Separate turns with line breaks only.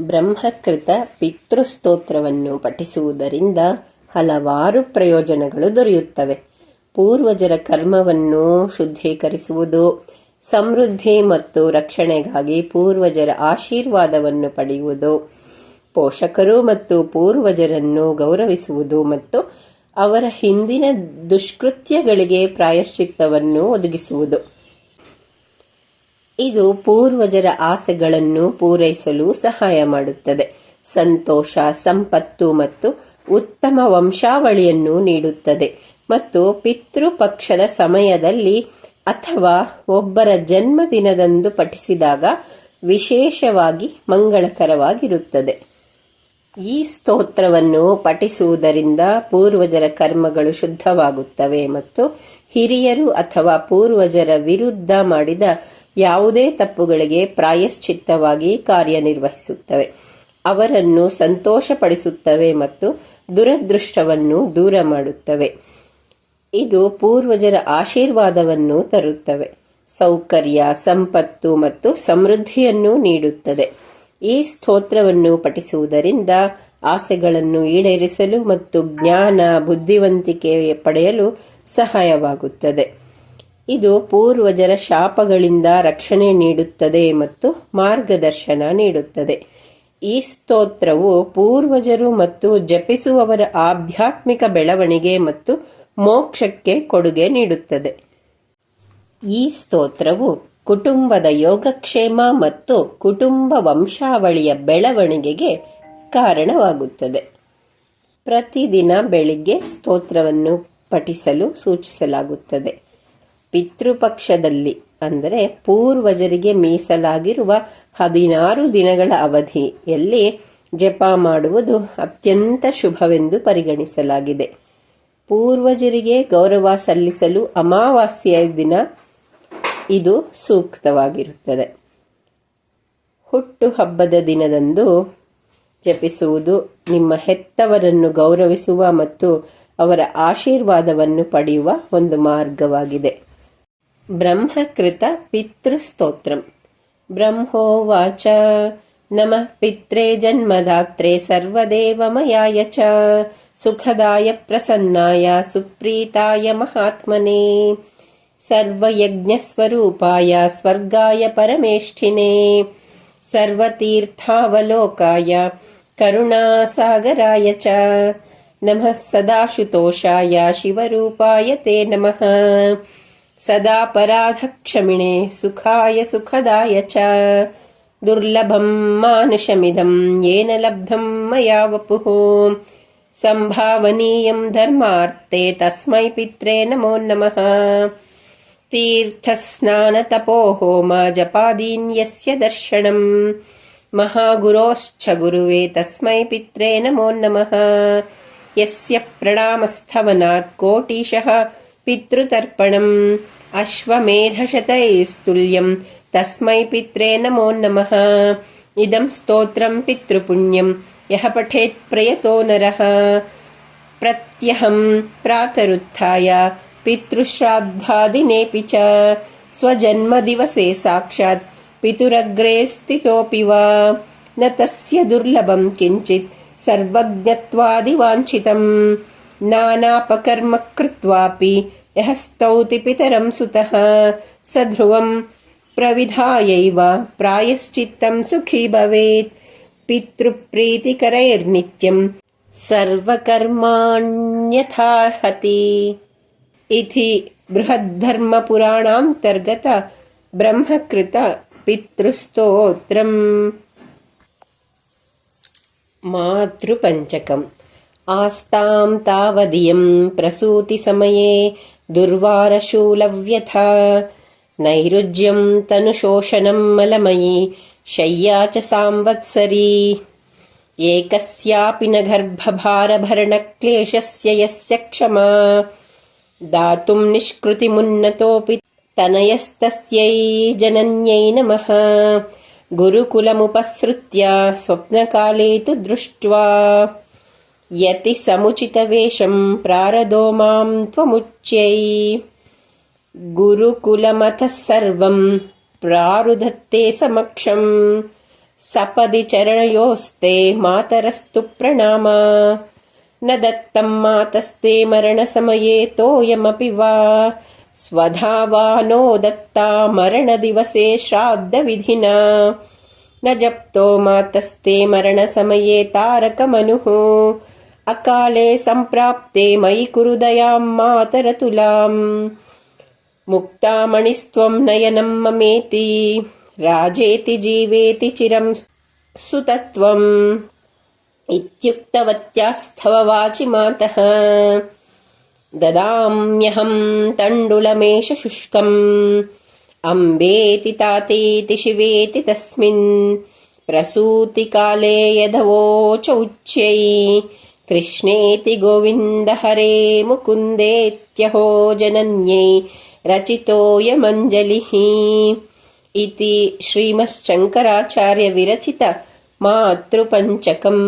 ಬ್ರಹ್ಮಕೃತ ಪಿತೃಸ್ತೋತ್ರವನ್ನು ಪಠಿಸುವುದರಿಂದ ಹಲವಾರು ಪ್ರಯೋಜನಗಳು ದೊರೆಯುತ್ತವೆ. ಪೂರ್ವಜರ ಕರ್ಮವನ್ನು ಶುದ್ಧೀಕರಿಸುವುದು, ಸಮೃದ್ಧಿ ಮತ್ತು ರಕ್ಷಣೆಗಾಗಿ ಪೂರ್ವಜರ ಆಶೀರ್ವಾದವನ್ನು ಪಡೆಯುವುದು, ಪೋಷಕರು ಮತ್ತು ಪೂರ್ವಜರನ್ನು ಗೌರವಿಸುವುದು ಮತ್ತು ಅವರ ಹಿಂದಿನ ದುಷ್ಕೃತ್ಯಗಳಿಗೆ ಪ್ರಾಯಶ್ಚಿತ್ತವನ್ನು ಒದಗಿಸುವುದು. ಇದು ಪೂರ್ವಜರ ಆಸೆಗಳನ್ನು ಪೂರೈಸಲು ಸಹಾಯ ಮಾಡುತ್ತದೆ. ಸಂತೋಷ, ಸಂಪತ್ತು ಮತ್ತು ಉತ್ತಮ ವಂಶಾವಳಿಯನ್ನು ನೀಡುತ್ತದೆ ಮತ್ತು ಪಿತೃಪಕ್ಷದ ಸಮಯದಲ್ಲಿ ಅಥವಾ ಒಬ್ಬರ ಜನ್ಮದಿನದಂದು ಪಠಿಸಿದಾಗ ವಿಶೇಷವಾಗಿ ಮಂಗಳಕರವಾಗಿರುತ್ತದೆ. ಈ ಸ್ತೋತ್ರವನ್ನು ಪಠಿಸುವುದರಿಂದ ಪೂರ್ವಜರ ಕರ್ಮಗಳು ಶುದ್ಧವಾಗುತ್ತವೆ ಮತ್ತು ಹಿರಿಯರು ಅಥವಾ ಪೂರ್ವಜರ ವಿರುದ್ಧ ಮಾಡಿದ ಯಾವುದೇ ತಪ್ಪುಗಳಿಗೆ ಪ್ರಾಯಶ್ಚಿತ್ತವಾಗಿ ಕಾರ್ಯನಿರ್ವಹಿಸುತ್ತವೆ. ಅವರನ್ನು ಸಂತೋಷಪಡಿಸುತ್ತವೆ ಮತ್ತು ದುರದೃಷ್ಟವನ್ನು ದೂರ ಮಾಡುತ್ತವೆ. ಇದು ಪೂರ್ವಜರ ಆಶೀರ್ವಾದವನ್ನು ತರುತ್ತವೆ. ಸೌಕರ್ಯ, ಸಂಪತ್ತು ಮತ್ತು ಸಮೃದ್ಧಿಯನ್ನು ನೀಡುತ್ತದೆ. ಈ ಸ್ತೋತ್ರವನ್ನು ಪಠಿಸುವುದರಿಂದ ಆಸೆಗಳನ್ನು ಈಡೇರಿಸಲು ಮತ್ತು ಜ್ಞಾನ, ಬುದ್ಧಿವಂತಿಕೆ ಪಡೆಯಲು ಸಹಾಯವಾಗುತ್ತದೆ. ಇದು ಪೂರ್ವಜರ ಶಾಪಗಳಿಂದ ರಕ್ಷಣೆ ನೀಡುತ್ತದೆ ಮತ್ತು ಮಾರ್ಗದರ್ಶನ ನೀಡುತ್ತದೆ. ಈ ಸ್ತೋತ್ರವು ಪೂರ್ವಜರು ಮತ್ತು ಜಪಿಸುವವರ ಆಧ್ಯಾತ್ಮಿಕ ಬೆಳವಣಿಗೆ ಮತ್ತು ಮೋಕ್ಷಕ್ಕೆ ಕೊಡುಗೆ ನೀಡುತ್ತದೆ. ಈ ಸ್ತೋತ್ರವು ಕುಟುಂಬದ ಯೋಗಕ್ಷೇಮ ಮತ್ತು ಕುಟುಂಬ ವಂಶಾವಳಿಯ ಬೆಳವಣಿಗೆಗೆ ಕಾರಣವಾಗುತ್ತದೆ. ಪ್ರತಿದಿನ ಬೆಳಿಗ್ಗೆ ಸ್ತೋತ್ರವನ್ನು ಪಠಿಸಲು ಸೂಚಿಸಲಾಗುತ್ತದೆ. ಪಿತೃಪಕ್ಷದಲ್ಲಿ, ಅಂದರೆ ಪೂರ್ವಜರಿಗೆ ಮೀಸಲಾಗಿರುವ ಹದಿನಾರು ದಿನಗಳ ಅವಧಿಯಲ್ಲಿ ಜಪ ಮಾಡುವುದು ಅತ್ಯಂತ ಶುಭವೆಂದು ಪರಿಗಣಿಸಲಾಗಿದೆ. ಪೂರ್ವಜರಿಗೆ ಗೌರವ ಸಲ್ಲಿಸಲು ಅಮಾವಾಸ್ಯೆಯ ದಿನ ಇದು ಸೂಕ್ತವಾಗಿರುತ್ತದೆ. ಹುಟ್ಟು ಹಬ್ಬದ ದಿನದಂದು ಜಪಿಸುವುದು ನಿಮ್ಮ ಹೆತ್ತವರನ್ನು ಗೌರವಿಸುವ ಮತ್ತು ಅವರ ಆಶೀರ್ವಾದವನ್ನು ಪಡೆಯುವ ಒಂದು ಮಾರ್ಗವಾಗಿದೆ. ब्रह्मकृतपितृस्तोत्रम् ब्रह्मोवाच नमः पित्रे जन्मदात्रे सर्वदेवमयाय च सुखदाय प्रसन्नाय सुप्रीताय महात्मने सर्वयज्ञस्वरूपाय स्वर्गाय परमेष्ठिने सर्वतीर्थावलोकाय करुणासागराय च नमः सदाशुतोषाय शिवरूपाय ते नमः। सदापराधक्षमिणे सुखाय सुखदाय च। दुर्लभं मानुषमिदं येन लब्धं मया वपुः। सम्भावनीयं धर्मार्थे तस्मै पित्रे नमो नमः। तीर्थस्नानतपो होम जपादीन्यस्य दर्शनं। महागुरोश्च गुरुवे तस्मै पित्रे नमो नमः। यस्य प्रणामस्थवनात् कोटिशः पितृतर्पणम् अश्वमेधशतैस्तुल्यं तस्मै पित्रे नमो नमः इदं स्तोत्रं पितृपुण्यं यः पठेत् प्रयतो नरः प्रत्यहं प्रातरुत्थाय पितृश्राद्धादिनेऽपि च स्वजन्मदिवसे साक्षात् पितुरग्रे स्थितोऽपि वा न तस्य दुर्लभं किञ्चित् सर्वज्ञत्वादिवाञ्छितं नानापकर्म कृत्वापि यः स्तौति पितरं सुतः स ध्रुवं प्रविधायैव प्रायश्चित्तं सुखी भवेत् पितृप्रीतिकरैर्नित्यं सर्वकर्माण्यथार्हति इति बृहद्धर्मपुराणान्तर्गत ब्रह्मकृत पितृस्तोत्रम् मातृपञ्चकम् आस्तां तावदियं प्रसूतिसमये दुर्वारशूलव्यथा। नैरुज्यं तनुशोषणं मलमयी शय्या च सांवत्सरी एकस्यापि न गर्भभारभरणक्लेशस्य यस्य क्षमा। दातुं निष्कृतिमुन्नतोऽपि तनयस्तस्यै जनन्यै नमः। गुरुकुलमुपसृत्य स्वप्नकाले तु दृष्ट्वा यतिसमुचितवेषं प्रारदो मां त्वमुच्यै गुरुकुलमथ सर्वं प्रारुधत्ते समक्षं सपदि चरणयोस्ते मातरस्तु प्रणाम न दत्तं मातस्ते मरणसमये तोयमपि वा स्वधा वा नो दत्ता मरणदिवसे श्राद्धविधिना न जप्तो मातस्ते मरणसमये तारकमनुः अकाले सम्प्राप्ते मयि कुरु दयां मातरतुलाम्। मुक्तामणिस्त्वं नयनं ममेति राजेति जीवेति चिरं सुतत्वम्। इत्युक्तवत्यास्थव वाचि मातः। ददाम्यहं तण्डुलमेष शुष्कम्। अम्बेति तातेति शिवेति तस्मिन्। प्रसूतिकाले यधवोच उच्यै कृष्णेति गोविन्द हरे मुकुन्देत्यहो जनन्यै रचितोऽयमञ्जलिः इति श्रीमश्शङ्कराचार्यविरचित मातृपञ्चकम्